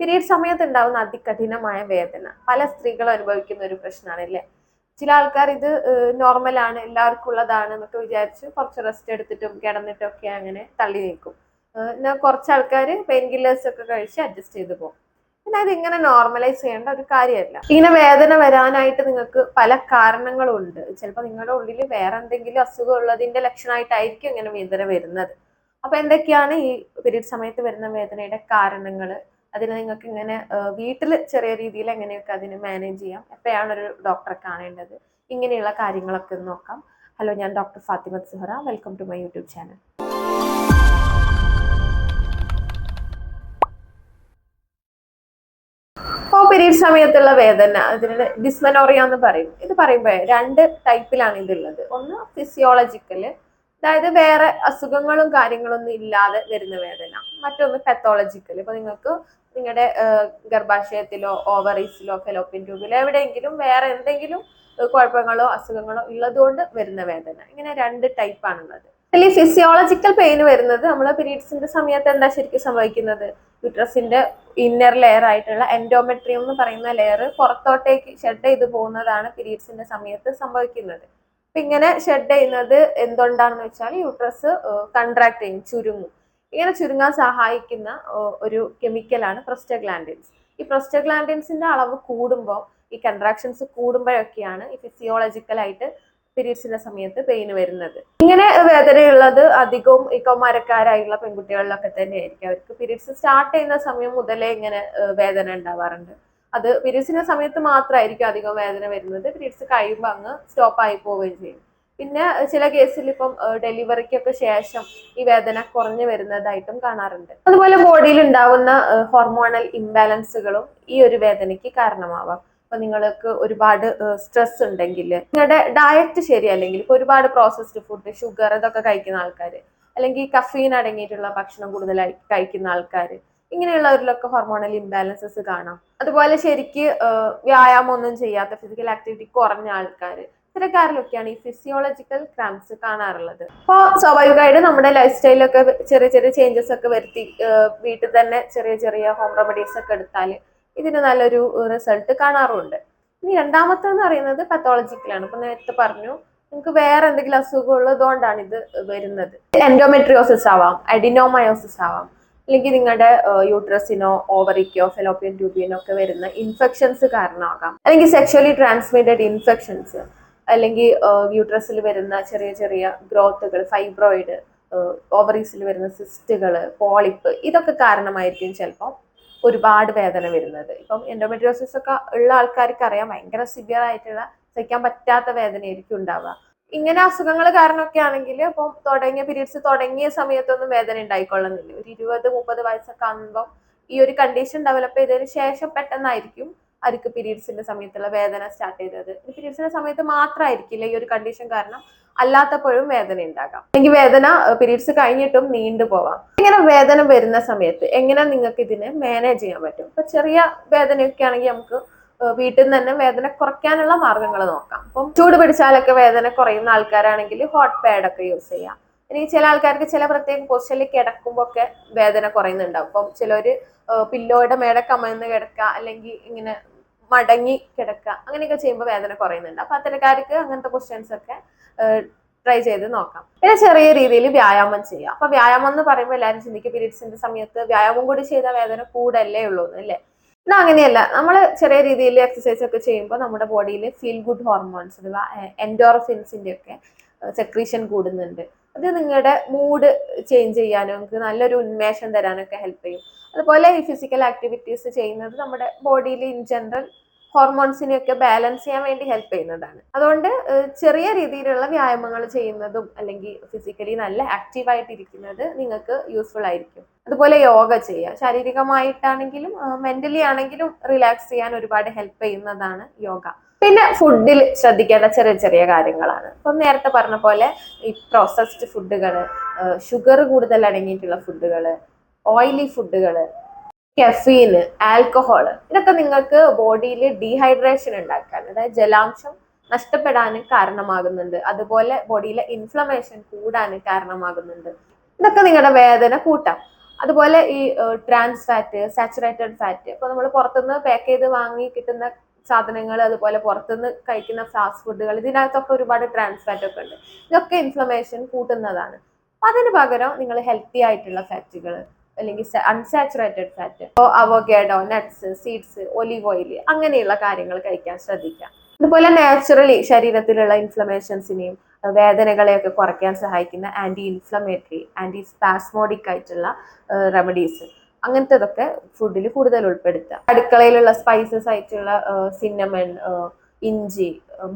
Period സമയത്ത് ഉണ്ടാവുന്ന അതികഠിനമായ വേദന. പല സ്ത്രീകളും അനുഭവിക്കുന്ന ഒരു പ്രശ്നമാണ് അല്ലേ ചില ആൾക്കാർ ഇത് നോർമൽ ആണ് എല്ലാവർക്കും ഉള്ളതാണ് എന്നൊക്കെ വിചാരിച്ച് കുറച്ച് റെസ്റ്റ് എടുത്തിട്ടും കിടന്നിട്ടും ഒക്കെ അങ്ങനെ തള്ളി നീക്കും. എന്നാൽ കുറച്ച് ആൾക്കാർ പെയിൻ കില്ലേഴ്സ് ഒക്കെ കഴിച്ച് അഡ്ജസ്റ്റ് ചെയ്ത് പോകും. പിന്നെ അത് ഇങ്ങനെ നോർമലൈസ് ചെയ്യേണ്ട ഒരു കാര്യമല്ല. ഇങ്ങനെ വേദന വരാനായിട്ട് നിങ്ങൾക്ക് പല കാരണങ്ങളും ഉണ്ട് ചിലപ്പോൾ നിങ്ങളുടെ ഉള്ളിൽ വേറെ എന്തെങ്കിലും അസുഖം ഉള്ളതിന്റെ ലക്ഷണമായിട്ടായിരിക്കും ഇങ്ങനെ വേദന വരുന്നത്. അപ്പൊ എന്തൊക്കെയാണ് ഈ പീരീഡ് സമയത്ത് വരുന്ന വേദനയുടെ കാരണങ്ങൾ അതിന് നിങ്ങൾക്ക് ഇങ്ങനെ വീട്ടിൽ ചെറിയ രീതിയിൽ എങ്ങനെയൊക്കെ അതിന് മാനേജ് ചെയ്യാം? എപ്പോഴാണ് ഒരു ഡോക്ടറെ കാണേണ്ടത്? ഇങ്ങനെയുള്ള കാര്യങ്ങളൊക്കെ നോക്കാം. ഹലോ ഞാൻ doctor Fathimath Suhara. Welcome to my YouTube channel period സമയത്തുള്ള വേദന ഇതിന് ഡിസ്മനോറിയ എന്ന് പറയും. ഇത് പറയുമ്പോൾ രണ്ട് ടൈപ്പിലാണ് ഇതുള്ളത് ഒന്ന് ഫിസിയോളജിക്കൽ അതായത് വേറെ അസുഖങ്ങളും കാര്യങ്ങളൊന്നും ഇല്ലാതെ വരുന്ന വേദന. മറ്റൊന്ന് പെത്തോളജിക്കൽ ഇപ്പൊ നിങ്ങൾക്ക് നിങ്ങളുടെ ഗർഭാശയത്തിലോ ഓവറീസിലോ ഫെലോപ്പിൻ ട്യൂബിലോ എവിടെയെങ്കിലും വേറെ എന്തെങ്കിലും കുഴപ്പങ്ങളോ അസുഖങ്ങളോ ഉള്ളതുകൊണ്ട് വരുന്ന വേദന. ഇങ്ങനെ രണ്ട് ടൈപ്പാണുള്ളത് അതിൽ ഈ ഫിസിയോളജിക്കൽ പെയിൻ വരുന്നത് നമ്മൾ പീരീഡ്സിന്റെ സമയത്ത് എന്താ ശരിക്കും സംഭവിക്കുന്നത്? യുട്രസിന്റെ ഇന്നർ ലെയർ ആയിട്ടുള്ള എൻഡോമെട്രിയം എന്ന് പറയുന്ന ലെയർ പുറത്തോട്ടേക്ക് ഷെഡ് ചെയ്ത് പോകുന്നതാണ് പീരീഡ്സിന്റെ സമയത്ത് സംഭവിക്കുന്നത്. അപ്പൊ ഇങ്ങനെ ഷെഡ് ചെയ്യുന്നത് എന്തുകൊണ്ടാണെന്ന് വെച്ചാൽ യൂട്രസ് കൺട്രാക്ട് ചെയ്യും ചുരുങ്ങും. ഇങ്ങനെ ചുരുങ്ങാൻ സഹായിക്കുന്ന ഒരു കെമിക്കലാണ് പ്രൊസ്റ്റഗ്ലാൻഡിൻസ് ഈ പ്രൊസ്റ്റഗ്ലാൻഡിൻസിന്റെ അളവ് കൂടുമ്പോൾ ഈ കൺട്രാക്ഷൻസ് കൂടുമ്പോഴൊക്കെയാണ് ഈ ഫിസിയോളജിക്കലായിട്ട് പീരീഡ്സിന്റെ സമയത്ത് പെയിൻ വരുന്നത്. ഇങ്ങനെ വേദനയുള്ളത് അധികവും ഈ കൗമാരക്കാരായുള്ള പെൺകുട്ടികളിലൊക്കെ തന്നെയായിരിക്കും. അവർക്ക് പീരീഡ്സ് സ്റ്റാർട്ട് ചെയ്യുന്ന സമയം മുതലേ ഇങ്ങനെ വേദന ഉണ്ടാവാറുണ്ട്. അത് പീരീഡ്സിന്റെ സമയത്ത് മാത്രമായിരിക്കും അധികം വേദന വരുന്നത്. പീരീഡ്സ് കഴിയുമ്പോൾ അങ്ങ് സ്റ്റോപ്പ് ആയി പോവുകയും ചെയ്യും. പിന്നെ ചില കേസിൽ ഇപ്പം ഡെലിവറിക്കൊക്കെ ശേഷം ഈ വേദന കുറഞ്ഞു വരുന്നതായിട്ടും കാണാറുണ്ട്. അതുപോലെ ബോഡിയിൽ ഉണ്ടാവുന്ന ഹോർമോണൽ ഇംബാലൻസുകളും ഈ ഒരു വേദനയ്ക്ക് കാരണമാവാം. ഇപ്പൊ നിങ്ങൾക്ക് ഒരുപാട് സ്ട്രെസ് ഉണ്ടെങ്കിൽ നിങ്ങളുടെ ഡയറ്റ് ശരിയല്ലെങ്കിൽ ഇപ്പൊ ഒരുപാട് പ്രോസസ്ഡ് ഫുഡ് ഷുഗർ ഇതൊക്കെ കഴിക്കുന്ന ആൾക്കാർ അല്ലെങ്കിൽ കഫീൻ അടങ്ങിയിട്ടുള്ള ഭക്ഷണം കൂടുതലായി കഴിക്കുന്ന ആൾക്കാർ ഇങ്ങനെയുള്ളവരിലൊക്കെ ഹോർമോണൽ ഇംബാലൻസസ് കാണാം. അതുപോലെ ശരിക്ക് വ്യായാമം ഒന്നും ചെയ്യാത്ത ഫിസിക്കൽ ആക്ടിവിറ്റി കുറഞ്ഞ ആൾക്കാർ ഇത്തരക്കാരിലൊക്കെയാണ് ഈ ഫിസിയോളജിക്കൽ ക്രാംസ് കാണാറുള്ളത്. അപ്പോൾ സ്വാഭാവികമായിട്ട് നമ്മുടെ ലൈഫ് സ്റ്റൈലൊക്കെ ചെറിയ ചെറിയ ചേഞ്ചസ് ഒക്കെ വരുത്തി വീട്ടിൽ തന്നെ ചെറിയ ചെറിയ ഹോം റെമഡീസ് ഒക്കെ എടുത്താൽ ഇതിന് നല്ലൊരു റിസൾട്ട് കാണാറുണ്ട്. ഇനി രണ്ടാമത്തെന്ന് പറയുന്നത് പത്തോളജിക്കലാണ് ഇപ്പം നേരത്തെ പറഞ്ഞു നിങ്ങൾക്ക് വേറെ എന്തെങ്കിലും അസുഖം ഉള്ളതുകൊണ്ടാണ് ഇത് വരുന്നത്. എൻഡോമെട്രിയോസിസ് ആവാം അഡിനോമയോസിസ് ആവാം അല്ലെങ്കിൽ നിങ്ങളുടെ യൂട്രസിനോ ഓവറിക്കോ ഫെലോപ്പിയൻ ട്യൂബിനോ ഒക്കെ വരുന്ന ഇൻഫെക്ഷൻസ് കാരണമാകാം. അല്ലെങ്കിൽ സെക്ഷലി ട്രാൻസ്മിറ്റഡ് ഇൻഫെക്ഷൻസ് അല്ലെങ്കിൽ യൂട്രസിൽ വരുന്ന ചെറിയ ചെറിയ ഗ്രോത്തുകൾ ഫൈബ്രോയിഡ് ഓവറീസിൽ വരുന്ന സിസ്റ്റുകൾ പോളിപ്പ് ഇതൊക്കെ കാരണമായിരിക്കും ചിലപ്പോൾ ഒരുപാട് വേദന വരുന്നത്. ഇപ്പം എൻഡോമെട്രിയോസിസ് ഒക്കെ ഉള്ള ആൾക്കാർക്ക് അറിയാം ഭയങ്കര സിവിയർ ആയിട്ടുള്ള സഹിക്കാൻ പറ്റാത്ത വേദനയായിരിക്കും ഉണ്ടാവുക. ഇങ്ങനെ അസുഖങ്ങൾ കാരണമൊക്കെ ആണെങ്കിൽ ഇപ്പം തുടങ്ങിയ പീരീഡ്സ് തുടങ്ങിയ സമയത്തൊന്നും വേദന ഉണ്ടായിക്കൊള്ളുന്നില്ല. ഒരു ഇരുപത് മുപ്പത് വയസ്സൊക്കെ ആകുമ്പോൾ ഈ ഒരു കണ്ടീഷൻ ഡെവലപ്പ് ചെയ്തതിന് ശേഷം പെട്ടെന്നായിരിക്കും അവർക്ക് പീരീഡ്സിന്റെ സമയത്തുള്ള വേദന സ്റ്റാർട്ട് ചെയ്തത്. പീരീഡ്സിന്റെ സമയത്ത് മാത്രമായിരിക്കില്ല ഈ ഒരു കണ്ടീഷൻ കാരണം അല്ലാത്തപ്പോഴും വേദന ഉണ്ടാകാം. അല്ലെങ്കിൽ വേദന പീരീഡ്സ് കഴിഞ്ഞിട്ടും നീണ്ടു പോവാം. ഇങ്ങനെ വേദന വരുന്ന സമയത്ത് എങ്ങനെ നിങ്ങൾക്ക് ഇതിനെ മാനേജ് ചെയ്യാൻ പറ്റും? ഇപ്പൊ ചെറിയ വേദനയൊക്കെ ആണെങ്കിൽ നമുക്ക് വീട്ടിൽ നിന്ന് തന്നെ വേദന കുറയ്ക്കാനുള്ള മാർഗങ്ങൾ നോക്കാം. അപ്പം ചൂട് പിടിച്ചാലൊക്കെ വേദന കുറയുന്ന ആൾക്കാരാണെങ്കിൽ ഹോട്ട് പാഡ് ഒക്കെ യൂസ് ചെയ്യാം. ഇനി ചില ആൾക്കാർക്ക് ചില പ്രത്യേക പൊസിഷനിൽ കിടക്കുമ്പോൾ ഒക്കെ വേദന കുറയുന്നുണ്ടാവും. അപ്പം ചിലർ പില്ലോയുടെ മേടെ കമന്ന് കിടക്കുക അല്ലെങ്കിൽ ഇങ്ങനെ മടങ്ങി കിടക്കുക അങ്ങനെയൊക്കെ ചെയ്യുമ്പോൾ വേദന കുറയുന്നുണ്ട്. അപ്പം അത്തരക്കാർക്ക് അങ്ങനത്തെ ക്വസ്റ്റ്യൻസ് ഒക്കെ ട്രൈ ചെയ്ത് നോക്കാം. പിന്നെ ചെറിയ രീതിയിൽ വ്യായാമം ചെയ്യുക. അപ്പൊ വ്യായാമം എന്ന് പറയുമ്പോൾ എല്ലാവരും ചിന്തിക്കും പീരീഡ്സിന്റെ സമയത്ത് വ്യായാമം കൂടി ചെയ്ത വേദന കൂടല്ലേ ഉള്ളൂ അല്ലേ? എന്നാൽ അങ്ങനെയല്ല. നമ്മൾ ചെറിയ രീതിയിൽ എക്സസൈസ് ഒക്കെ ചെയ്യുമ്പോൾ നമ്മുടെ ബോഡിയിൽ ഫീൽ ഗുഡ് ഹോർമോൺസ് അഥവാ എൻഡോറഫിൻസിന്റെ ഒക്കെ സെക്രീഷൻ കൂടുന്നുണ്ട്. അത് നിങ്ങളുടെ മൂഡ് ചേഞ്ച് ചെയ്യാനും നമുക്ക് നല്ലൊരു ഉന്മേഷം തരാനൊക്കെ ഹെൽപ്പ് ചെയ്യും. അതുപോലെ ഈ ഫിസിക്കൽ ആക്ടിവിറ്റീസ് ചെയ്യുന്നത് നമ്മുടെ ബോഡിയിൽ ഇൻ ജനറൽ ഹോർമോൺസിനെയൊക്കെ ബാലൻസ് ചെയ്യാൻ വേണ്ടി ഹെൽപ്പ് ചെയ്യുന്നതാണ്. അതുകൊണ്ട് ചെറിയ രീതിയിലുള്ള വ്യായാമങ്ങൾ ചെയ്യുന്നതും അല്ലെങ്കിൽ ഫിസിക്കലി നല്ല ആക്റ്റീവ് ആയിട്ടിരിക്കുന്നത് നിങ്ങൾക്ക് യൂസ്ഫുൾ ആയിരിക്കും. അതുപോലെ യോഗ ചെയ്യുക. ശാരീരികമായിട്ടാണെങ്കിലും മെന്റലി ആണെങ്കിലും റിലാക്സ് ചെയ്യാൻ ഒരുപാട് ഹെൽപ്പ് ചെയ്യുന്നതാണ് യോഗ. പിന്നെ ഫുഡിൽ ശ്രദ്ധിക്കേണ്ട ചെറിയ ചെറിയ കാര്യങ്ങളാണ്. ഇപ്പം നേരത്തെ പറഞ്ഞ പോലെ ഈ പ്രോസസ്ഡ് ഫുഡുകൾ ഷുഗർ കൂടുതൽ അടങ്ങിയിട്ടുള്ള ഫുഡുകൾ ഓയിലി ഫുഡുകൾ കെഫീന് ആൽക്കഹോൾ ഇതൊക്കെ നിങ്ങൾക്ക് ബോഡിയിൽ ഡീഹൈഡ്രേഷൻ ഉണ്ടാക്കാൻ അതായത് ജലാംശം നഷ്ടപ്പെടാൻ കാരണമാകുന്നുണ്ട്. അതുപോലെ ബോഡിയിലെ ഇൻഫ്ലമേഷൻ കൂടാൻ കാരണമാകുന്നുണ്ട്. ഇതൊക്കെ നിങ്ങളുടെ വേദന കൂട്ടാം. അതുപോലെ ഈ ട്രാൻസ് ഫാറ്റ് സാച്ചുറേറ്റഡ് ഫാറ്റ് ഇപ്പൊ നമ്മൾ പുറത്തുനിന്ന് പാക്ക് ചെയ്ത് വാങ്ങി കിട്ടുന്ന സാധനങ്ങൾ അതുപോലെ പുറത്തുനിന്ന് കഴിക്കുന്ന ഫാസ്റ്റ് ഫുഡുകൾ ഇതിനകത്തൊക്കെ ഒരുപാട് ട്രാൻസ് ഫാറ്റ് ഒക്കെ ഉണ്ട്. ഇതൊക്കെ ഇൻഫ്ലമേഷൻ കൂട്ടുന്നതാണ്. അതിന് പകരം നിങ്ങൾ ഹെൽത്തി ആയിട്ടുള്ള ഫാറ്റുകൾ അല്ലെങ്കിൽ അൺസാച്ചുറേറ്റഡ് ഫാറ്റ് ഇപ്പോൾ avocado nuts seeds olive oil അങ്ങനെയുള്ള കാര്യങ്ങൾ കഴിക്കാൻ ശ്രദ്ധിക്കാം അതുപോലെ നാച്ചുറലി ശരീരത്തിലുള്ള ഇൻഫ്ലമേഷൻസിനെയും വേദനകളെയൊക്കെ കുറയ്ക്കാൻ സഹായിക്കുന്ന ആന്റി ഇൻഫ്ലമേറ്ററി ആന്റി സ്പാസ്മോഡിക് ആയിട്ടുള്ള റെമഡീസ് അങ്ങനത്തതൊക്കെ ഫുഡിൽ കൂടുതൽ ഉൾപ്പെടുത്തുക. അടുക്കളയിലുള്ള സ്പൈസസ് ആയിട്ടുള്ള സിന്നമൺ ഇഞ്ചി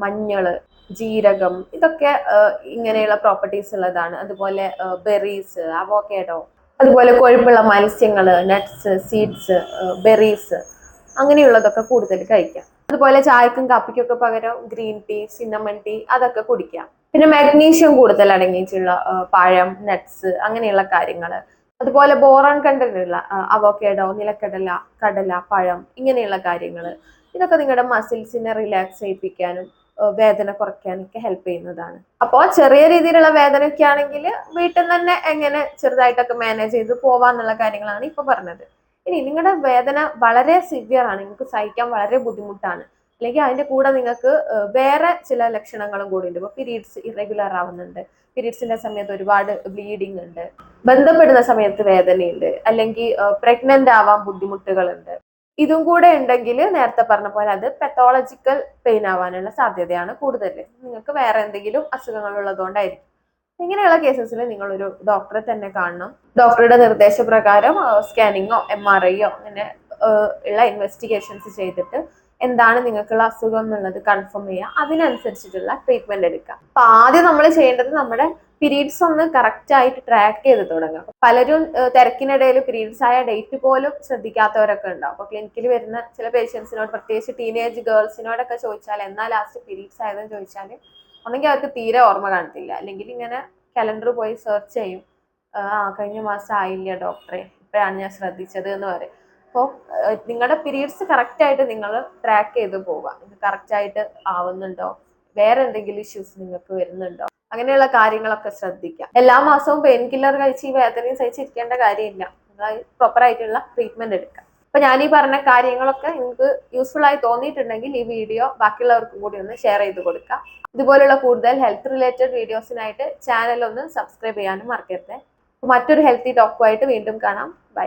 മഞ്ഞൾ ജീരകം ഇതൊക്കെ ഇങ്ങനെയുള്ള പ്രോപ്പർട്ടീസ് ഉള്ളതാണ്. അതുപോലെ ബെറീസ് അവോക്കേഡോ അതുപോലെ കൊഴുപ്പുള്ള മത്സ്യങ്ങൾ നട്ട്സ് സീഡ്സ് ബെറീസ് അങ്ങനെയുള്ളതൊക്കെ കൂടുതൽ കഴിക്കാം. അതുപോലെ ചായക്കും കാപ്പിക്കും ഒക്കെ പകരം ഗ്രീൻ ടീ സിന്നമൺ ടീ അതൊക്കെ കുടിക്കാം. പിന്നെ മാഗ്നീഷ്യം കൂടുതൽ അടങ്ങിയിട്ടുള്ള പഴം നട്ട്സ് അങ്ങനെയുള്ള കാര്യങ്ങൾ അതുപോലെ ബോറോൺ കണ്ടന്റുള്ള അവോക്കേഡോ നിലക്കടല കടല പഴം ഇങ്ങനെയുള്ള കാര്യങ്ങൾ ഇതൊക്കെ നിങ്ങളുടെ മസിൽസിനെ റിലാക്സ് ചെയ്യിപ്പിക്കാനും വേദന കുറയ്ക്കാനൊക്കെ ഹെൽപ്പ് ചെയ്യുന്നതാണ്. അപ്പോൾ ചെറിയ രീതിയിലുള്ള വേദനയൊക്കെ ആണെങ്കിൽ വീട്ടിൽ തന്നെ എങ്ങനെ ചെറുതായിട്ടൊക്കെ മാനേജ് ചെയ്ത് പോവാന്നുള്ള കാര്യങ്ങളാണ് ഇപ്പൊ പറഞ്ഞത്. ഇനി നിങ്ങളുടെ വേദന വളരെ സിവിയർ ആണ്. നിങ്ങൾക്ക് സഹിക്കാൻ വളരെ ബുദ്ധിമുട്ടാണ്. അല്ലെങ്കിൽ അതിന്റെ കൂടെ നിങ്ങൾക്ക് വേറെ ചില ലക്ഷണങ്ങളും കൂടി ഉണ്ട്. ഇപ്പോൾ പീരീഡ്സ് ഇറഗുലർ ആവുന്നുണ്ട്. പീരീഡ്സിന്റെ സമയത്ത് ഒരുപാട് ബ്ലീഡിങ് ഉണ്ട്. ബന്ധപ്പെടുന്ന സമയത്ത് വേദനയുണ്ട്. അല്ലെങ്കിൽ പ്രഗ്നന്റ് ആവാൻ ബുദ്ധിമുട്ടുകളുണ്ട്. ഇതും കൂടെ ഉണ്ടെങ്കിൽ നേരത്തെ പറഞ്ഞ പോലെ അത് പെത്തോളജിക്കൽ പെയിൻ ആവാനുള്ള സാധ്യതയാണ് കൂടുതൽ നിങ്ങൾക്ക് വേറെ എന്തെങ്കിലും അസുഖങ്ങൾ ഉള്ളതുകൊണ്ടായിരിക്കും. ഇങ്ങനെയുള്ള കേസസിൽ നിങ്ങൾ ഒരു ഡോക്ടറെ തന്നെ കാണണം. ഡോക്ടറുടെ നിർദ്ദേശപ്രകാരം സ്കാനിങ്ങോ എം ആർ ഐയോ അങ്ങനെ ഉള്ള ഇൻവെസ്റ്റിഗേഷൻസ് ചെയ്തിട്ട് എന്താണ് നിങ്ങൾക്കുള്ള അസുഖം എന്നുള്ളത് കൺഫേം ചെയ്യുക. അതിനനുസരിച്ചിട്ടുള്ള ട്രീറ്റ്മെന്റ് എടുക്കുക. അപ്പൊ ആദ്യം നമ്മൾ ചെയ്യേണ്ടത് നമ്മുടെ പീരീഡ്സ് ഒന്ന് കറക്റ്റ് ആയിട്ട് ട്രാക്ക് ചെയ്ത് തുടങ്ങുക. പലരും തിരക്കിനിടയിൽ പീരീഡ്സ് ആയ ഡേറ്റ് പോലും ശ്രദ്ധിക്കാത്തവരൊക്കെ ഉണ്ടാവും. അപ്പൊ ക്ലിനിക്കിൽ വരുന്ന ചില പേഷ്യൻസിനോട് പ്രത്യേകിച്ച് ടീനേജ് ഗേൾസിനോടൊക്കെ ചോദിച്ചാൽ എന്നാ ലാസ്റ്റ് പീരീഡ്സ് ആയതെന്ന് ചോദിച്ചാൽ ഒന്നെങ്കിൽ അവർക്ക് തീരെ ഓർമ്മ കാണത്തില്ല. അല്ലെങ്കിൽ ഇങ്ങനെ കലണ്ടർ പോയി സെർച്ച് ചെയ്യും. ആ കഴിഞ്ഞ മാസം ആയില്ല ഡോക്ടറെ ഇപ്പോഴാണ് ഞാൻ ശ്രദ്ധിച്ചത് എന്ന് പറയും. അപ്പോൾ നിങ്ങളുടെ പീരീഡ്സ് കറക്റ്റ് ആയിട്ട് നിങ്ങൾ ട്രാക്ക് ചെയ്ത് പോവുക. ഇത് കറക്റ്റ് ആയിട്ട് ആവുന്നുണ്ടോ? വേറെ എന്തെങ്കിലും ഇഷ്യൂസ് നിങ്ങൾക്ക് വരുന്നുണ്ടോ? അങ്ങനെയുള്ള കാര്യങ്ങളൊക്കെ ശ്രദ്ധിക്കാം. എല്ലാ മാസവും പെയിൻ കില്ലർ കഴിച്ച് ഈ വേദനയും സഹിച്ചിരിക്കേണ്ട കാര്യമില്ല. പ്രോപ്പർ ആയിട്ടുള്ള ട്രീറ്റ്മെന്റ് എടുക്കാം. അപ്പൊ ഞാൻ ഈ പറഞ്ഞ കാര്യങ്ങളൊക്കെ നിങ്ങൾക്ക് യൂസ്ഫുൾ ആയി തോന്നിയിട്ടുണ്ടെങ്കിൽ ഈ വീഡിയോ ബാക്കിയുള്ളവർക്കും കൂടി ഒന്ന് ഷെയർ ചെയ്ത് കൊടുക്കാം. ഇതുപോലുള്ള കൂടുതൽ ഹെൽത്ത് റിലേറ്റഡ് വീഡിയോസിനായിട്ട് ചാനൽ ഒന്ന് സബ്സ്ക്രൈബ് ചെയ്യാനും മറക്കരുത്. മറ്റൊരു ഹെൽത്തി ടോക്കുമായിട്ട് വീണ്ടും കാണാം. ബൈ